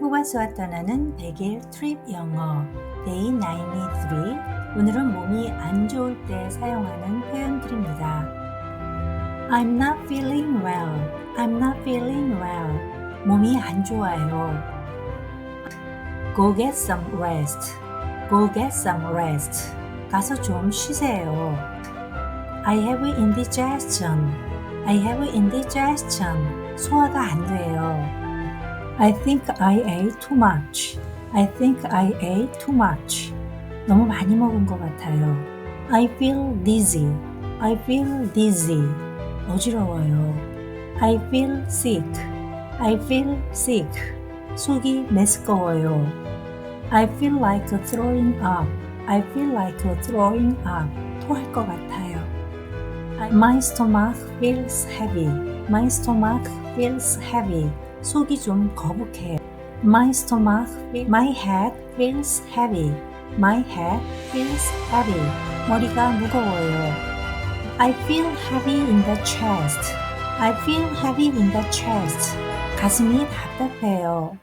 호바스와 떠나는 100일 트립 영어 Day 93 오늘은 몸이 안 좋을 때 사용하는 표현들입니다. I'm not feeling well. I'm not feeling well. 몸이 안 좋아요. Go get some rest. Go get some rest. 가서 좀 쉬세요. I have indigestion. I have indigestion. 소화가 안 돼요. I think I ate too much. I think I ate too much. 너무 많이 먹은 것 같아요. I feel dizzy. I feel dizzy. 어지러워요. I feel sick. I feel sick. 속이 메스꺼워요. I feel like throwing up. I feel like throwing up. 토할 것 같아요. My stomach feels heavy. My stomach feels heavy. 속이 좀 거북해요. My stomach, fe- my head feels heavy. My head feels heavy. 머리가 무거워요. I feel heavy in the chest. I feel heavy in the chest. 가슴이 답답해요.